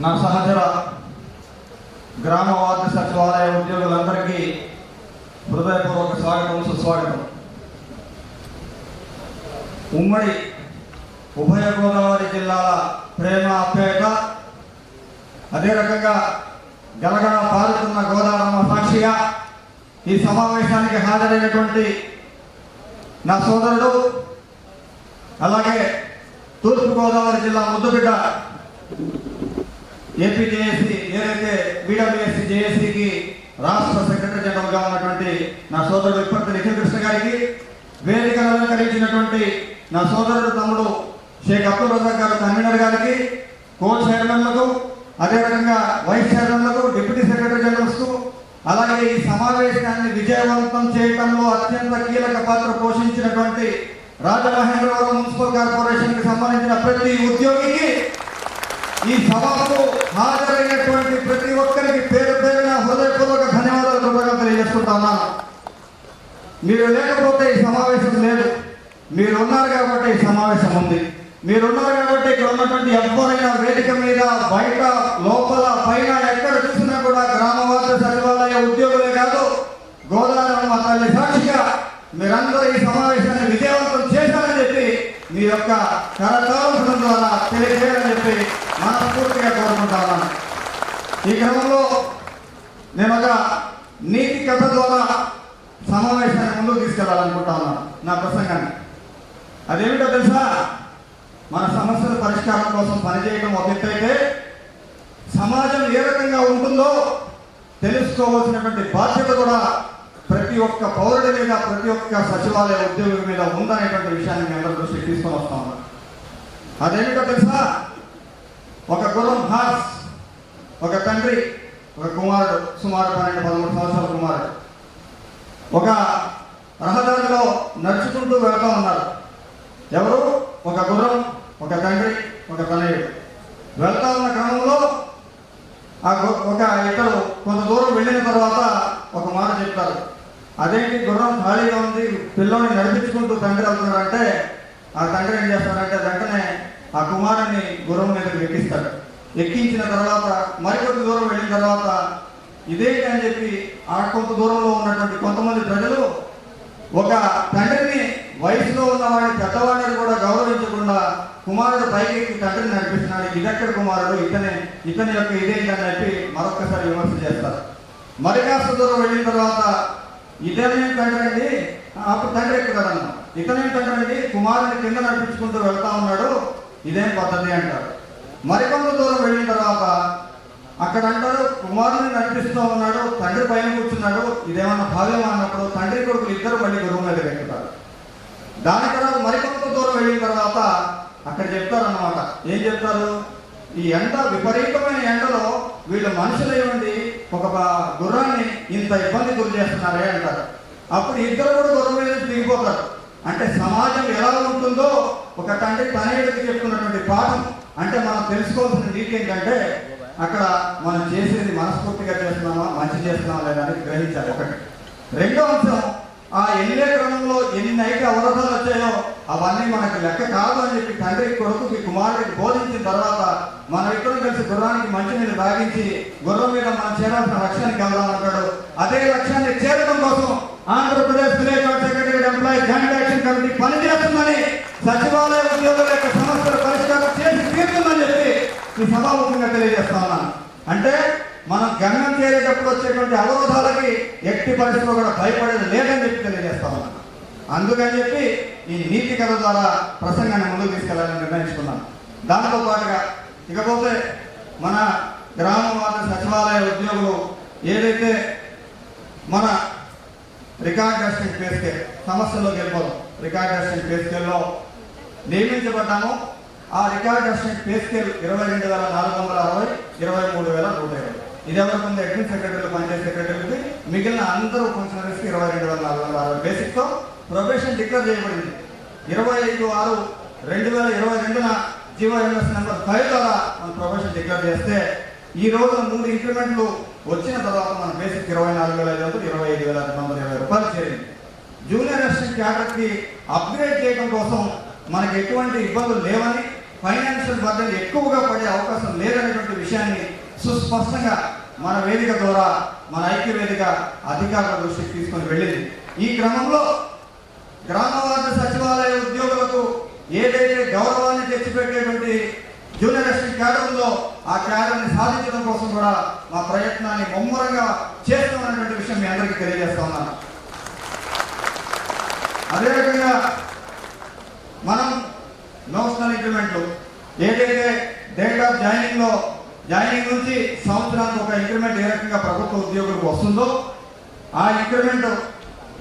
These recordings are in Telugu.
నా సహచర గ్రామ వార్డు సచివాలయ ఉద్యోగులందరికీ హృదయపూర్వక స్వాగతం సుస్వాగతం. ఉమ్మడి ఉభయ గోదావరి జిల్లాల ప్రేమ అప్యాయత అదే రకంగా గలగల పారుతున్న గోదావరమ్మ సాక్షిగా ఈ సమావేశానికి హాజరైనటువంటి నా సోదరుడు అలాగే తూర్పుగోదావరి జిల్లా ముద్దుబిడ్డ ఏపీ జేఏసీ ఏదైతే బీడబ్ల్యూఎస్సీ జేఏసీకి రాష్ట్ర సెక్రటరీ జనరల్గా ఉన్నటువంటి నా సోదరుడు ఇప్పటి నిఖిల్ కృష్ణ గారికి వేదికను అలంకరించినటువంటి నా సోదరుడు తమ్ముడు షేక్ అబ్దుల్ రజాక్ గారు కన్వీనర్ గారికి కో చైర్మన్లకు అదేవిధంగా వైస్ చైర్మన్లకు డిప్యూటీ సెక్రటరీ జనరల్స్కు అలాగే ఈ సమావేశాన్ని విజయవంతం చేయడంలో అత్యంత కీలక పాత్ర పోషించినటువంటి రాజమహేంద్రవరం మున్సిపల్ కార్పొరేషన్కి సంబంధించిన ప్రతి ఉద్యోగికి ఈ సభకు హాజరైనటువంటి ప్రతి ఒక్కరికి పేరు పేరున హృదయపూర్వక ధన్యవాదాలు కృపగా తెలియజేసుకుంటా మీరు లేకపోతే ఈ సమావేశం లేదు. మీరు ఉన్నారు కాబట్టి ఈ సమావేశం ఉంది. మీరు ఉన్నారు కాబట్టి ఇక్కడ ఉన్నటువంటి ఎవరైనా వేదిక మీద బయట లోపల పైన ఎక్కడ చూసినా కూడా గ్రామవాస సచివాలయ ఉద్యోగులే కాదు గోదావరి తల్లి సాక్షిగా మీరందరూ ఈ సమావేశాన్ని విజయవంతం చేశారని చెప్పి మీ యొక్క కరతాళం ద్వారా తెలియజేయాలని చెప్పి మనస్ఫూర్తిగా కోరుకుంటాను. ఈ క్రమంలో నేను ఒక నీతి కథ ద్వారా సమావేశాన్ని ముందుకు తీసుకెళ్ళాలనుకుంటాను నా ప్రసంగాన్ని. అదేమిటో తెలుసా? మన సమస్యల పరిష్కారం కోసం పనిచేయడం ఒక ఎత్తైతే అయితే సమాజం ఏ రకంగా ఉంటుందో తెలుసుకోవాల్సినటువంటి బాధ్యత కూడా ప్రతి ఒక్క పౌరుడి మీద ప్రతి ఒక్క సచివాలయ ఉద్యోగుల మీద ఉందనేటువంటి విషయాన్ని మీ అందరి దృష్టికి తీసుకొని వస్తా అదేమిటో తెలుసా? ఒక గుర్రం హార్స్ ఒక తండ్రి ఒక కుమారుడు సుమారు పన్నెండు పదమూడు సంవత్సరాల కుమారుడు. ఒక రహదారిలో నడుచుకుంటూ వెళ్తూ ఉన్నారు. ఎవరు? ఒక గుర్రం ఒక తండ్రి ఒక తనయుడు. వెళ్తా ఉన్న క్రమంలో ఆ గు- ఒక ఇద్దరు కొంత దూరం వెళ్ళిన తర్వాత ఒక మాట చెప్తారు. అదేంటి గుర్రం ఖాళీగా ఉంది పిల్లోని నడిపించుకుంటూ తండ్రి వెళ్తున్నాడంటే ఆ తండ్రి ఏం చేస్తారంటే వెంటనే ఆ కుమారుని గుర్రం మీదకి ఎక్కిస్తాడు ఎక్కించిన తర్వాత మరికొంత దూరం వెళ్ళిన తర్వాత ఇదేంటి అని చెప్పి ఆ కొంత దూరంలో ఉన్నటువంటి కొంతమంది ప్రజలు ఒక తండ్రిని వయసులో ఉన్నవాడిని పెద్దవాడిని కూడా గౌరవించకుండా కుమారుడు పైకి తండ్రిని నడిపిస్తున్నాడు. ఇదక్కడ కుమారుడు ఇతనే ఇతని యొక్క ఇదేంటి అని చెప్పి మరొక్కసారి విమర్శ చేస్తారు. మరి కాస్త దూరం వెళ్ళిన తర్వాత ఇతనే తండ్రి అండి అప్పుడు తండ్రి ఎక్కుతాడన్న ఇతనే తండ్రి అండి కుమారుని కింద నడిపించుకుంటూ వెళ్తా ఉన్నాడు. ఇదేం పద్ధతి అంటారు? మరికొంత దూరం వెళ్ళిన తర్వాత అక్కడ అంటారు కుమారుని నడిపిస్తూ ఉన్నాడు తండ్రి పైన కూర్చున్నాడు ఇదేమన్నా భావ్యమా అన్నప్పుడు తండ్రి కొడుకులు ఇద్దరు మళ్ళీ గురువు మీద ఎక్కుతారు దాని తర్వాత మరికొంత దూరం వెళ్ళిన తర్వాత అక్కడ చెప్తారన్నమాట. ఏం చెప్తారు? ఈ ఎండ విపరీతమైన ఎండలో వీళ్ళు మనుషులు ఏమండి ఒక గుర్రాన్ని ఇంత ఇబ్బంది గురి చేస్తున్నారే అంటారు. అప్పుడు ఇద్దరు కూడా గుర్రం మీద దిగిపోతారు. అంటే సమాజం ఎలా ఉంటుందో ఒక తండ్రి తనయుడికి చెప్తున్నటువంటి పాఠం. అంటే మనం తెలుసుకోవాల్సిన నీతి ఏంటంటే అక్కడ మనం చేసేది మనస్ఫూర్తిగా చేస్తున్నామా మంచి చేస్తున్నామా లేదా అని గ్రహించాలి ఒకటి. రెండో అంశం ఆ ఎన్నిలే క్రమంలో ఎన్ని అవరోధాలు వచ్చాయో అవన్నీ మనకి లెక్క కాదు అని చెప్పి తండ్రి కొడుకుకి కుమారుడికి బోధించిన తర్వాత మనం ఇద్దరం కలిసి గుర్రానికి మంచినీళ్ళు తాగించి గుర్రం మీద మనం చేరాల్సిన లక్ష్యానికి వెళ్దాం అంటాడు. అదే లక్ష్యాన్ని చేరడం కోసం ఆంధ్రప్రదేశ్ విలేకరుల secretary employee joint action committee పనిచేస్తుందని సచివాలయ ఉద్యోగుల యొక్క సమస్యల పరిష్కారం చేసి తీరుతుందని చెప్పి ఈ సభాముఖంగా తెలియజేస్తా ఉన్నాను. అంటే మనం గమ్యం చేరేటప్పుడు వచ్చేటువంటి అవరోధాలకి ఎట్టి పరిస్థితిలో కూడా భయపడేది లేదని చెప్పి తెలియజేస్తా ఉన్నాను. అందుకని చెప్పి ఈ నీతి కథ ద్వారా ప్రసంగాన్ని ముందుకు తీసుకెళ్ళాలని నిర్ణయించుకున్నాను. దాంతో పాటుగా ఇకపోతే మన గ్రామ వార్డు సచివాలయ ఉద్యోగులు ఏదైతే మన రికార్డ్ డస్టింగ్ పే స్కేల్ సమస్యలోకి వెళ్ళిపోదాం రికార్డ్ డస్టింగ్ పే స్కేల్లో నియమించబడ్డాము. ఆ రికార్డ్ డస్టింగ్ పే స్కేల్ ఇరవై రెండు వేల నాలుగు వందల అరవై ఇరవై మూడు వేల నూట ఇరవై. ఇది ఎవరికి ఉంది? అడ్మిన్ సెక్రటరీలు పనిచేసే సెక్రటరీలకి మిగిలిన అందరూ ఫంక్షనరీస్కి ఇరవై రెండు వేల నాలుగు వందల అరవై. బేసిక్తో ప్రొబేషన్ డిక్లేర్ చేయబడింది. ఇరవై ఐదు ఆరు రెండు వేల ఇరవై రెండున జీవో ఎంఎస్ నెంబర్ ఫైవ్ ద్వారా మనం ప్రొబేషన్ డిక్లేర్ చేస్తే ఈ రోజు మూడు ఇంక్రిమెంట్లు వచ్చిన తర్వాత మన బేసిక్ ఇరవై నాలుగు వేల ఐదు వందలు ఇరవై ఐదు వేల రెండు వందల ఇరవై రూపాయలు చేరింది. జూనియర్ అసిస్టెంట్ క్యాడర్కి అప్గ్రేడ్ చేయడం కోసం మనకి ఎటువంటి ఇబ్బందులు లేవని ఫైనాన్షియల్ బర్డెన్ ఎక్కువగా పడే అవకాశం లేదనేటువంటి విషయాన్ని సుస్పష్టంగా మన వేదిక ద్వారా మన ఐక్య వేదిక అధికారుల దృష్టికి తీసుకొని వెళ్ళింది. ఈ క్రమంలో గ్రామ వార్డు సచివాలయ ఉద్యోగులకు ఏదైతే గౌరవాన్ని తెచ్చిపెట్టేటువంటి జూనియర్ అసిస్టెంట్ ఆ క్యాడర్ని సాధించడం కోసం కూడా మా ప్రయత్నాన్ని ముమ్మరంగా చేస్తామన్నటువంటి విషయం మీ అందరికీ తెలియజేస్తా ఉన్నాను. మనం నోషనల్ ఇంక్రిమెంట్లు ఏదైతే డేట్ ఆఫ్ జాయినింగ్లో జాయినింగ్ నుంచి సంవత్సరానికి ఒక ఇంక్రిమెంట్ ఏ రకంగా ప్రభుత్వ ఉద్యోగులకు వస్తుందో ఆ ఇంక్రిమెంట్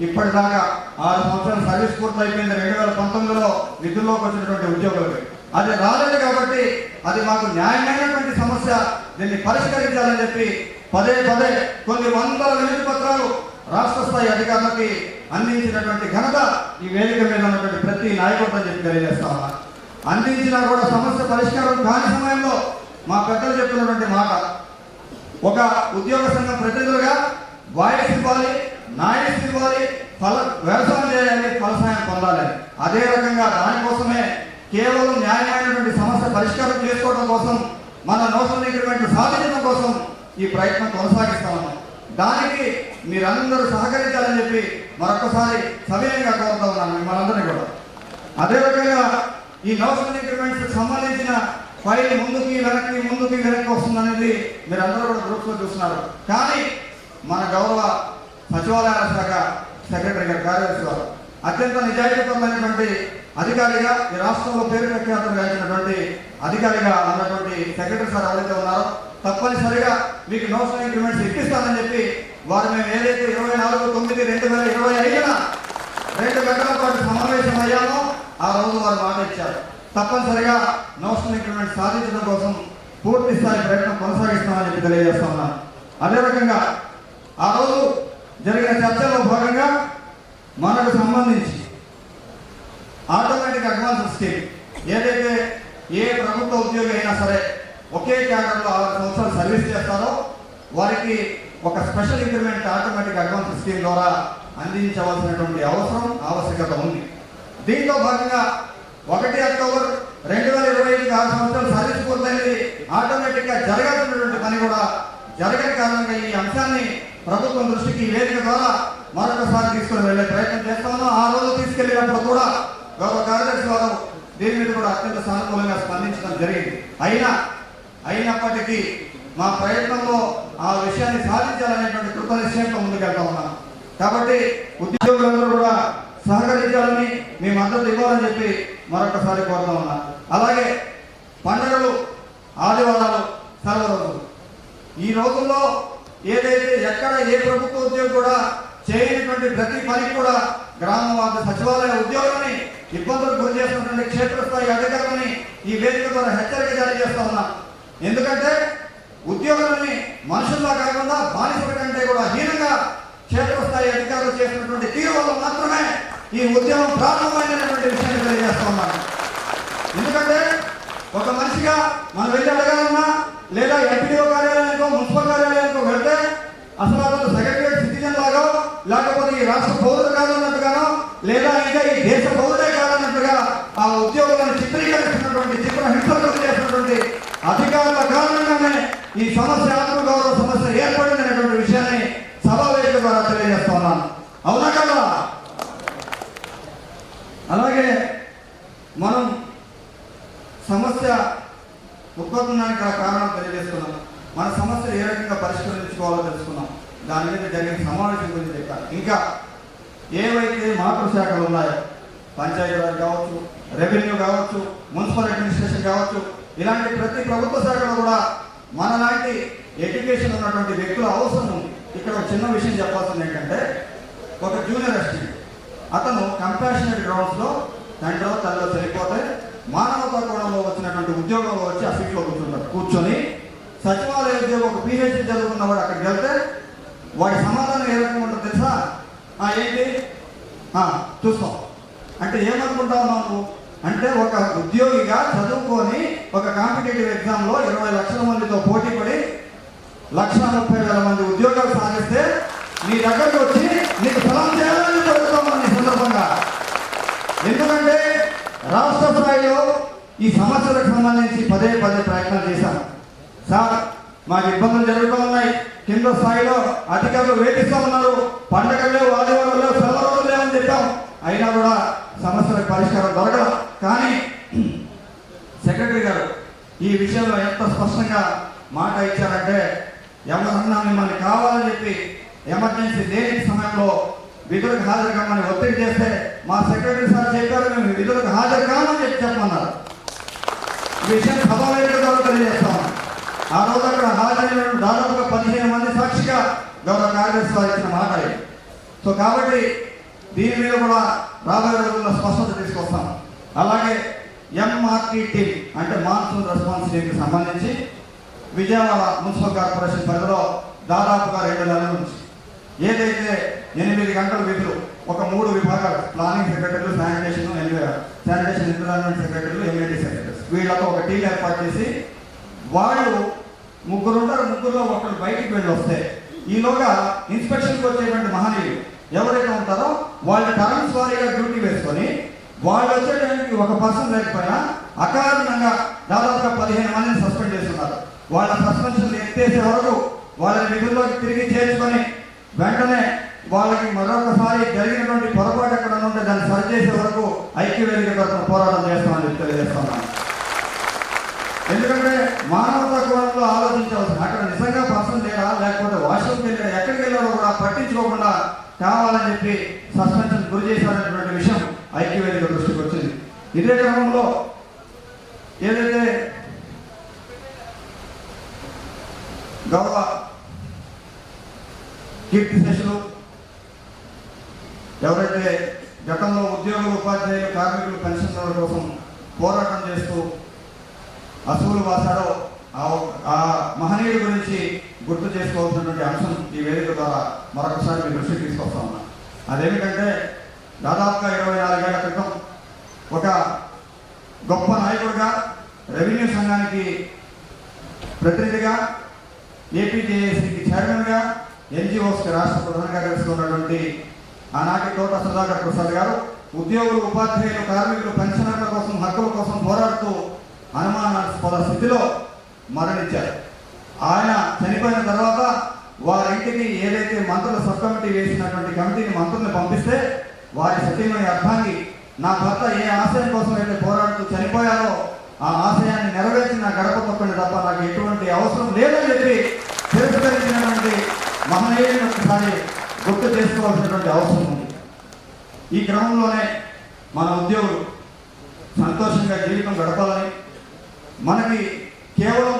ఇప్పటిదాకా ఆరు సంవత్సరాల సర్వీస్ పూర్తయిపోయింది. రెండు వేల పంతొమ్మిదిలో విధుల్లోకి వచ్చినటువంటి ఉద్యోగులకి. అది రాలేదు కాబట్టి అది మాకు న్యాయమైనటువంటి సమస్య. దీన్ని పరిష్కరించాలని చెప్పి పదే పదే కొన్ని వందల వినతి పత్రాలు రాష్ట్ర స్థాయి అధికారులకి అందించినటువంటి ఘనత ఈ వేదిక మీద ఉన్నటువంటి ప్రతి నాయకుడితో చెప్పి తెలియజేస్తా అందించినా కూడా సమస్య పరిష్కారం కాని సమయంలో మా పెద్దలు చెప్తున్నటువంటి మాట. ఒక ఉద్యోగ సంఘం ప్రతినిధులుగా వాయిస్ ఇవ్వాలి నాయస్ ఇవ్వాలి ఫల వ్యవసాయం చేయాలి ఫలసాయం పొందాలి. అదే రకంగా దానికోసమే కేవలం న్యాయమైనటువంటి సమస్య పరిష్కారం చేసుకోవడం కోసం మన నోషనల్ ఇంక్రిమెంట్ సాధించడం కోసం ఈ ప్రయత్నం కొనసాగిస్తా దానికి మీరందరూ సహకరించాలని చెప్పి మరొకసారి సవినయంగా కోరుతా ఉన్నాను మిమ్మల్ని కూడా. అదే రకంగా ఈ నోషనల్ ఇంక్రిమెంట్స్ సంబంధించిన ఫైల్ ముందుకి వెనక్కి ముందుకి వెనక్కి వస్తుందనేది మీరందరూ కూడా గ్రూప్స్లో చూస్తున్నారు. కానీ మన గౌరవ సచివాలయాల శాఖ సెక్రటరీ గారు కార్యదర్శి వారు అత్యంత నిజాయితీపరమైనటువంటి అధికారిగా ఈ రాష్ట్రంలో పేరు ప్రఖ్యాతం గాంచినటువంటి అధికారిగా ఉన్నటువంటి సెక్రటరీ సార్ ఎవరైతే ఉన్నారో తప్పనిసరిగా మీకు నోషన్ ఇంక్రిమెంట్స్ ఇప్పిస్తానని చెప్పి వారు మేము ఏదైతే ఇరవై నాలుగు తొమ్మిది రెండు వేల ఇరవై ఐదున రెండు గంటల పాటు సమావేశం అయ్యామో ఆ రోజు వారు మాట ఇచ్చారు. తప్పనిసరిగా నోషన్ ఇంక్రిమెంట్ సాధించడం కోసం పూర్తి స్థాయి ప్రయత్నం కొనసాగిస్తామని చెప్పి తెలియజేస్తా ఉన్నాను. అదే రకంగా ఆ రోజు జరిగిన చర్చలో భాగంగా మనకు సంబంధించి ఆటోమేటిక్ అడ్వాన్స్ స్కీమ్. ఏదైతే ఏ ప్రభుత్వ ఉద్యోగి అయినా సరే ఒకే క్యాడర్లో ఆరు సంవత్సరాలు సర్వీస్ చేస్తారో వారికి ఒక special increment automatic advance scheme ద్వారా అందించవలసినటువంటి అవసరం ఆవశ్యకత ఉంది. దీంతో భాగంగా ఒకటి అక్టోబర్ రెండు వేల ఇరవై ఐదుకి ఆరు సంవత్సరాలు సర్వీస్ పూర్తయింది. ఆటోమేటిక్గా జరగాల్సినటువంటి పని కూడా జరగని కారణంగా ఈ అంశాన్ని ప్రభుత్వం దృష్టికి వేదిక ద్వారా మరొకసారి తీసుకుని వెళ్ళే ప్రయత్నం చేస్తామో ఆ రోజు తీసుకెళ్ళినప్పుడు కూడా గౌరవ కార్యదర్శి వారు దీని మీద కూడా అత్యంత సానుకూలంగా స్పందించడం జరిగింది. అయినా అయినప్పటికీ మా ప్రయత్నంలో ఆ విషయాన్ని సాధించాలనేటువంటి కృత నిశ్చయంతో ముందుకెళ్తా ఉన్నాం. కాబట్టి ఉద్యోగులందరూ కూడా సహకరించాలని మీ మద్దతు ఇవ్వాలని చెప్పి మరొకసారి కోరుతా ఉన్నా. అలాగే పండుగలు ఆదివారాలు సెలవు ఈ రోజుల్లో ఏదైతే ఎక్కడ ఏ ప్రభుత్వ ఉద్యోగం కూడా చేయనటువంటి ప్రతి పని కూడా గ్రామ సచివాలయ ఉద్యోగాన్ని ఇబ్బందులకు గురి చేస్తున్నటువంటి క్షేత్రస్థాయి అధికారులని ఈ వేదిక ద్వారా హెచ్చరిక జారీ చేస్తా ఉన్నా. ఎందుకంటే ఉద్యోగులని మనుషుల్లా కాకుండా బానిసల కంటే కూడా హీనంగా క్షేత్రస్థాయి అధికారులు చేసినటువంటి తీరు వల్ల మాత్రమే ఈ ఉద్యమం ప్రారంభమైనటువంటి విషయాన్ని తెలియజేస్తా ఉన్నాను ఎందుకంటే ఒక మనిషిగా మనం వెళ్ళి అడగాలన్నా లేదా ఎంపీడీఓ కార్యాలయానికో మున్సిపల్ కార్యాలయానికో వెళ్తే అసలు అతను సెక్రటరీ సిటిజన్ లాగా లేకపోతే ఈ రాష్ట్ర పౌరుడు కాదన్నట్టుగానో లేదా ఇంకా ఈ దేశ పౌరుడే కాదన్నట్టుగా ఆ ఉద్యోగులను చిత్రీకరిస్తున్నటువంటి చిత్ర హింసలకు చేసినటువంటి అధికారుల కారణంగానే ఈ సమస్య ఆత్మగౌరవ సమస్య ఏర్పడిందనేటువంటి విషయాన్ని సభా వేదిక ద్వారా తెలియజేస్తా ఉన్నాను అవునా కదా అలాగే మనం సమస్య ఉత్పత్తికి గల కారణాలు తెలియజేస్తున్నాం మన సమస్య ఏ రకంగా పరిష్కరించుకోవాలో తెలుసుకున్నాం దాని మీద జరిగిన సమావేశం గురించి చెప్పాను ఇంకా ఏవైతే మాతృశాఖలు ఉన్నాయో పంచాయతీరాజ్ కావచ్చు రెవెన్యూ కావచ్చు మున్సిపల్ అడ్మినిస్ట్రేషన్ కావచ్చు ఇలాంటి ప్రతి ప్రభుత్వ శాఖలో కూడా మనలాంటి ఎడ్యుకేషన్ ఉన్నటువంటి వ్యక్తుల అవసరం ఉంది. ఇక్కడ ఒక చిన్న విషయం చెప్పాల్సింది ఏంటంటే ఒక జూనియర్ అసిస్టెంట్ అతను కంపాషనెట్ గ్రౌండ్స్లో తండ్రిలో తల్లిలో చనిపోతే మానవతా కోణంలో వచ్చినటువంటి ఉద్యోగంలో వచ్చి ఆ సీట్లో కూర్చుంటారు. కూర్చొని సచివాలయ ఉద్యోగం ఒక పిహెచ్డి చదువుకున్నవాడు అక్కడికి వెళ్తే వాడి సమాధానం ఏ రకంగా ఉంటుందో తెలుసా? ఏంటి? చూస్తాం అంటే ఏమనుకుంటావు నువ్వు? అంటే ఒక ఉద్యోగిగా చదువుకొని ఒక కాంపిటేటివ్ ఎగ్జామ్లో ఇరవై లక్షల మందితో పోటీ పడి లక్ష ముప్పై వేల మంది ఉద్యోగాలు సాధిస్తే నీ దగ్గరకు వచ్చి నీకు సలాం చేయాలని కోరుతామని సందర్భంగా. ఎందుకంటే రాష్ట్ర స్థాయిలో ఈ సమస్యలకు సంబంధించి పదే పదే ప్రయత్నం చేశాం. సార్ మాకు ఇబ్బందులు జరుగుతూ ఉన్నాయి. కింద స్థాయిలో అధికారులు వేధిస్తూ ఉన్నారు. పండగలు లేవు ఆదివారం లేవు లేవని చెప్పాం. అయినా కూడా సమస్యలకు పరిష్కారం దొరకదు కానీ సెక్రటరీ గారు ఈ విషయంలో ఎంత స్పష్టంగా మాట ఇచ్చారంటే ఎవరన్నా మిమ్మల్ని కావాలని చెప్పి ఎమర్జెన్సీ లేని సమయంలో విధులకు హాజరు కమ్మని ఒత్తిడి చేస్తే మా సెక్రటరీ సార్ చెప్పారు మేము విధులకు హాజరు కామని చెప్పి చెప్పమన్నారు. విషయం సభావేదిక ద్వారా తెలియజేస్తాం. ఆ రోజు అక్కడ హాజరైన దాదాపుగా పదిహేను మంది సాక్షిగా గౌరవ కాంగ్రెస్ వారు ఇచ్చిన మాట సో కాబట్టి దీని మీద కూడా రాబోయే రోజుల్లో స్పష్టత తీసుకొస్తాం. అలాగే ఎంఆర్టీ టీమ్ అంటే మాన్సూన్ రెస్పాన్స్ టీమ్కి సంబంధించి విజయవాడ మున్సిపల్ కార్పొరేషన్ పరిధిలో దాదాపుగా రెండు నెలల నుంచి ఏదైతే ఎనిమిది గంటల విధులు ఒక మూడు విభాగాలు. ప్లానింగ్ సెక్రటరీలు శానిటేషన్ శానిటేషన్ ఎన్విరాన్మెంట్ సెక్రటరీలు ఎంఏటీ సెక్రటరీస్ వీళ్ళతో ఒక టీం ఏర్పాటు చేసి వాళ్ళు ముగ్గురు ఉంటారు ముగ్గురులో ఒకరు బయటికి వెళ్ళి వస్తే ఈలోగా ఇన్స్పెక్షన్కి వచ్చేటువంటి మహనీయులు ఎవరైతే ఉంటారో వాళ్ళ టర్మ్స్ వారీగా డ్యూటీ వేసుకొని వాళ్ళు వచ్చేటానికి ఒక పర్సన్ లేకపోయినా అకారణంగా దాదాపుగా పదిహేను మందిని సస్పెండ్ చేస్తున్నారు. వాళ్ళ సస్పెన్షన్ ఎత్తేసే వరకు వాళ్ళని విధుల్లోకి తిరిగి చేర్చుకొని వెంటనే వాళ్ళకి మరొకసారి జరిగినటువంటి పొరపాటు ఎక్కడ ఉంటే దాన్ని సరిచేసే వరకు ఐక్యవేదిక తరఫున పోరాటం చేస్తామని తెలియజేస్తున్నాను. ఎందుకంటే మానవతా కోణంలో ఆలోచించవలసిన అక్కడ నిజంగా పర్సన్ లేడా లేకపోతే వాష్రూమ్కి వెళ్ళాడా ఎక్కడికి వెళ్ళాడో కూడా పట్టించుకోకుండా కావాలని చెప్పి సస్పెన్షన్ గురి చేశారనేటువంటి విషయం ఐక్యవేదిక దృష్టికి వచ్చింది. ఇదే క్రమంలో ఏదైతే గౌరవ కీర్తి శేషులు ఎవరైతే గతంలో ఉద్యోగులు ఉపాధ్యాయులు కార్మికులు పెన్షన్ల కోసం పోరాటం చేస్తూ అసూలు వాసాడో ఆ ఒక్క- మహనీయుడి గురించి గుర్తు చేసుకోవాల్సినటువంటి అంశం ఈ వేదిక ద్వారా మరొకసారి మీ దృష్టికి తీసుకొస్తా ఉన్నా. అదేమిటంటే దాదాపుగా ఇరవై నాలుగేళ్ళ క్రితం ఒక గొప్ప నాయకుడిగా రెవెన్యూ సంఘానికి ప్రతినిధిగా ఏపీజేఏసీకి చైర్మన్గా ఎన్జిఓస్కి రాష్ట్ర ప్రధానంగా తెలుసుకున్నటువంటి ఆనాటి తోట సుధాకర్ ప్రసాద్ గారు ఉద్యోగులు ఉపాధ్యాయులు కార్మికులు పెన్షనర్ల కోసం హక్కుల కోసం పోరాడుతూ అనుమానాస్పద స్థితిలో మరణించారు. ఆయన చనిపోయిన తర్వాత వారి ఇంటికి ఏదైతే మంత్రుల సబ్ కమిటీ వేసినటువంటి కమిటీని మంత్రుల్ని పంపిస్తే వారి సత్యమైన అర్థాన్ని నా భర్త ఏ ఆశయం కోసం అయితే పోరాడుతూ చనిపోయారో ఆ ఆశయాన్ని నెరవేర్చి నా గడప తప్పని తప్ప నాకు ఎటువంటి అవసరం లేదని చెప్పి తిరస్కరించినటువంటి మహనీయుడిని ఒకసారి గుర్తు చేసుకోవాల్సినటువంటి అవసరం ఉంది. ఈ క్రమంలోనే మన ఉద్యోగులు సంతోషంగా జీవితం గడపాలని మనకి కేవలం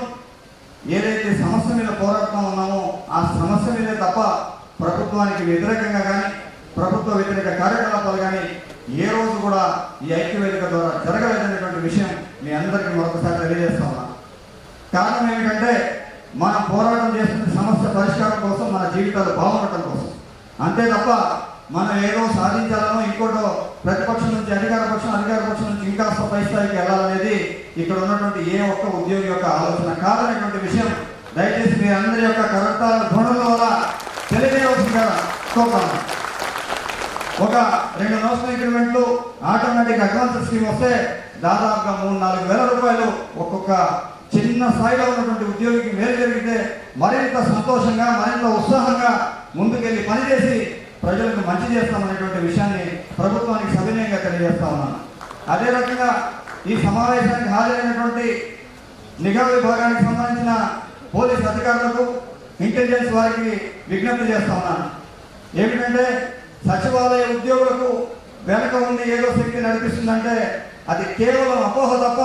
ఏదైతే సమస్య మీద పోరాడుతూ ఉన్నామో ఆ సమస్య మీదే తప్ప ప్రభుత్వానికి వ్యతిరేకంగా కానీ ప్రభుత్వ వ్యతిరేక కార్యకలాపాలు కానీ ఏ రోజు కూడా ఈ ఐక్యవేదిక ద్వారా జరగలేదనేటువంటి విషయం మీ అందరికీ మరొకసారి తెలియజేస్తా ఉన్నా. కారణం ఏమిటంటే మనం పోరాటం చేస్తున్న సమస్య పరిష్కారం కోసం మన జీవితాలు బాగుండటం కోసం. అంతే తప్ప మనం ఏదో సాధించాలనో ఇంకోటో ప్రతిపక్షం నుంచి అధికార పక్షం అధికార పక్షం నుంచి ఇంకా పై స్థాయికి వెళ్ళాలనేది ఇక్కడ ఉన్నటువంటి ఏ ఒక్క ఉద్యోగి యొక్క ఆలోచన కాదనేటువంటి విషయం దయచేసి మీ అందరి యొక్క కరతాల ధ్వనుల వల్ల తెలియజేయవలసిందిగా కోరుతాను ఒక రెండు నోషనల్ ఇంక్రిమెంట్లు ఆటోమేటిక్ అడ్వాన్స్ స్కీమ్ వస్తే దాదాపుగా మూడు నాలుగు వేల రూపాయలు ఒక్కొక్క చిన్న స్థాయిలో ఉన్నటువంటి ఉద్యోగికి మేలు జరిగితే మరింత సంతోషంగా మరింత ఉత్సాహంగా ముందుకెళ్ళి పనిచేసి ప్రజలకు మంచి చేస్తామనేటువంటి విషయాన్ని ప్రభుత్వానికి సవినయంగా తెలియజేస్తా ఉన్నాను. అదే రకంగా ఈ సమావేశానికి హాజరైనటువంటి నిఘా విభాగానికి సంబంధించిన పోలీస్ అధికారులకు ఇంటెలిజెన్స్ వారికి విజ్ఞప్తి చేస్తా ఉన్నాను. ఏమిటంటే సచివాలయ ఉద్యోగులకు వెనక ఉంది ఏదో శక్తి నడిపిస్తుందంటే అది కేవలం అపోహ తప్ప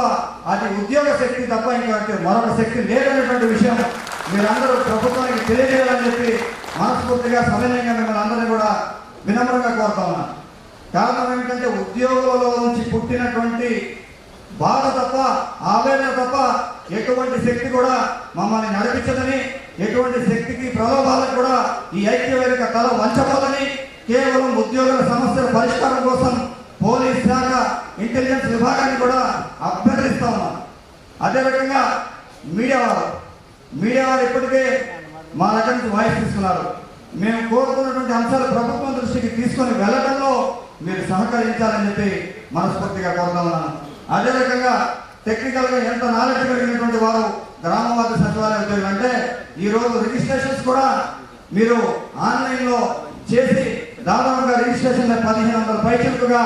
అది ఉద్యోగ శక్తి తప్ప ఇంకా మరొక శక్తి లేదనేటువంటి విషయం మీరందరూ ప్రభుత్వానికి తెలియజేయాలని చెప్పి మనస్ఫూర్తిగా సవినయంగా మిమ్మల్ని అందరినీ కూడా వినమ్రంగా కోరుతా ఉన్నాను కారణం ఏంటంటే ఉద్యోగులలో నుంచి పుట్టినటువంటి బాధ తప్ప ఆవేదన తప్ప ఎటువంటి శక్తి కూడా మమ్మల్ని నడిపించదని ఎటువంటి శక్తికి ప్రలోభాలకు కూడా ఈ ఐక్యవేదిక తల వంచబోదని కేవలం ఉద్యోగుల సమస్యల పరిష్కారం కోసం పోలీస్ శాఖ ఇంటెలిజెన్స్ విభాగాన్ని కూడా అభ్యర్థిస్తా ఉన్నాం. అదేవిధంగా మీడియా వారు. మీడియా వారు ఇప్పటికే మా దగ్గర నుంచి వాయిస్ తీసుకున్నారు. మేము కోరుకున్నటువంటి అంశాలు ప్రభుత్వం దృష్టికి తీసుకొని వెళ్ళడంలో మీరు సహకరించాలని చెప్పి మనస్ఫూర్తిగా కోరుతా ఉన్నాను అదే టెక్నికల్ ఎంత నాలెడ్జ్ కలిగినటువంటి వారు గ్రామవాద సచివాలయ ఉద్యోగులు అంటే ఈ రోజు రిజిస్ట్రేషన్స్ కూడా మీరు ఆన్లైన్లో చేసి దాదాపుగా రిజిస్ట్రేషన్ పదిహేను వందల పైసలుగా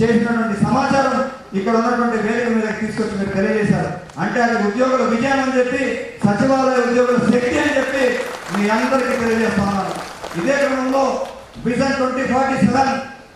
చేసినటువంటి సమాచారం ఇక్కడ ఉన్నటువంటి వేదిక మీద తీసుకొచ్చి మీరు తెలియజేశారు. అంటే అది ఉద్యోగుల విజయం అని చెప్పి సచివాలయ ఉద్యోగుల శక్తి అని చెప్పి మీ అందరికీ తెలియజేస్తున్నాను ఇదే క్రమంలో vision twenty forty seven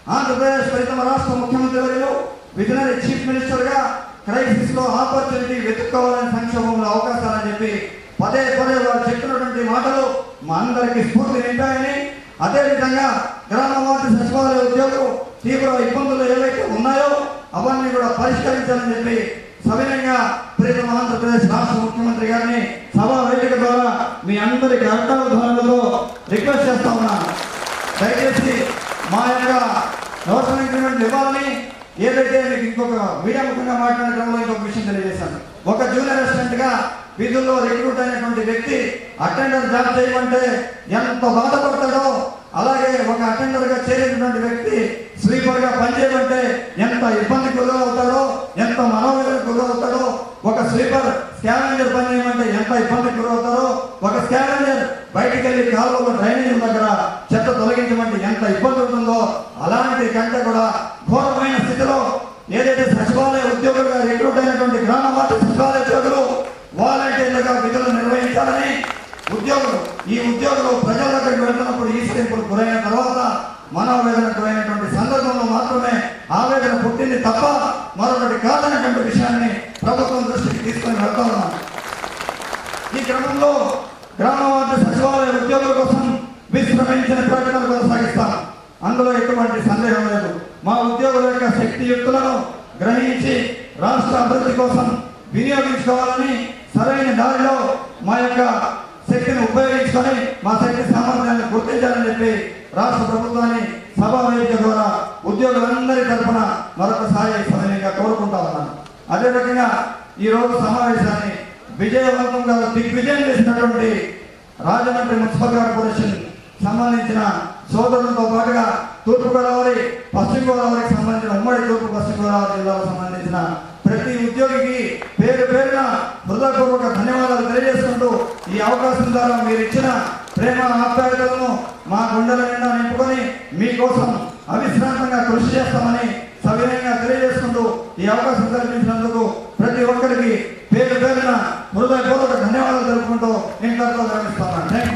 Andhra Pradesh ప్రథమ రాష్ట్ర ముఖ్యమంత్రి వర్యులు విజనరీ చీఫ్ మినిస్టర్గా క్రైసిస్లో ఆపర్చునిటీ వెతుక్కోవాలని సంక్షోభంలో అవకాశాలని చెప్పి పదే పదే వారు చెప్పినటువంటి మాటలు మా అందరికీ స్ఫూర్తి నింపాయని అదేవిధంగా గ్రామ వార్డు సచివాలయ ఉద్యోగులు తీవ్ర ఇబ్బందులు ఏవైతే ఉన్నాయో అవన్నీ కూడా పరిష్కరించాలని చెప్పి సవినయంగా ప్రీతమ ఆంధ్రప్రదేశ్ రాష్ట్ర ముఖ్యమంత్రి గారిని సభా వేదిక ద్వారా మీ అందరికి అర్థావధానాలతో రిక్వెస్ట్ చేస్తా ఉన్నాను. దయచేసి మా యొక్క నూతన ఇంక్రిమెంట్ ఇవ్వాలని ఏదైతే మీకు ఇంకొక మీడియా ముఖ్యంగా మాట్లాడిన క్రమంలో ఇంకొక విషయం తెలియజేశాను. ఒక జూనియర్ అసిస్టెంట్గా వీధుల్లో రిక్రూట్ అయినటువంటి వ్యక్తి అటెండర్ జాబ్ చేయమంటే ఎంత బాధపడతాడో అలాగే ఒక అటెండర్గా చేరినటువంటి వ్యక్తి స్లీపర్గా పనిచేయమంటే ఎంత ఇబ్బంది గురవుతాడో ఎంత మనోవేదన గురవుతాడో ఒక స్లీపర్ స్కావెంజర్ పని చేయమంటే ఎంత ఇబ్బంది గురవుతారో ఒక స్కావెంజర్ బయటికి వెళ్ళి కాలువలో డ్రైనేజ్ దగ్గర చెత్త తొలగించమంటే ఎంత ఇబ్బంది ఉంటుందో అలాంటి కంటే కూడా ఘోరమైన స్థితిలో ఏదైతే సచివాలయ ఉద్యోగులుగా రిక్రూట్ అయినటువంటి గ్రామ వార్డు సచివాలయ ఉద్యోగులు వాలంటీర్లుగా విధులు నిర్వహించాలని ఉద్యోగులు ఈ ఉద్యోగులు ప్రజల దగ్గరికి వెళ్తున్నప్పుడు ఈస్టింపులు గురైన తర్వాత మనోవేదనకమైనటువంటి సందర్భంలో మాత్రమే ఆవేదన పుట్టింది తప్ప మరొకటి కాదనేటువంటి విషయాన్ని ప్రభుత్వం దృష్టికి తీసుకొని వెళ్తా ఉన్నాం. ఈ క్రమంలో గ్రామ సచివాలయ ఉద్యోగుల కోసం విశ్రమించిన ప్రకటనలు కొనసాగిస్తాం. అందులో ఎటువంటి సందేహం లేదు. మా ఉద్యోగుల యొక్క శక్తియుక్తులను గ్రహించి రాష్ట్ర అభివృద్ధి కోసం వినియోగించుకోవాలని సరైన దారిలో మా యొక్క శక్తిని ఉపయోగించుకొని మా శక్తి సామర్థ్యాన్ని గుర్తించాలని చెప్పి రాష్ట్ర ప్రభుత్వాన్ని సభావేదిక ద్వారా ఉద్యోగులందరి తరఫున మరొకసారి సమయంగా కోరుకుంటా ఉన్నాను. అదే రకంగా ఈ రోజు సమావేశాన్ని విజయవంతంగా దిగ్విజయం చేసినటువంటి రాజమండ్రి మున్సిపల్ కార్పొరేషన్ సంబంధించిన సోదరులతో పాటుగా తూర్పుగోదావరి పశ్చిమ గోదావరికి సంబంధించిన ఉమ్మడి తూర్పు పశ్చిమ గోదావరి జిల్లాకు సంబంధించిన ప్రతి ఉద్యోగికి హృదయపూర్వక ధన్యవాదాలు తెలియజేసుకుంటూ ఈ అవకాశం ద్వారా మీరు ఇచ్చిన ప్రేమ ఆప్యాయతలను మా గుండెల నిండా నింపుకొని మీకోసం అవిశ్రాంతంగా కృషి చేస్తామని సవినయంగా తెలియజేసుకుంటూ ఈ అవకాశం కల్పించినందుకు ప్రతి ఒక్కరికి పేరు పేరున హృదయపూర్వక ధన్యవాదాలు తెలుపుకుంటూ నేను గర్వంగా థ్యాంక్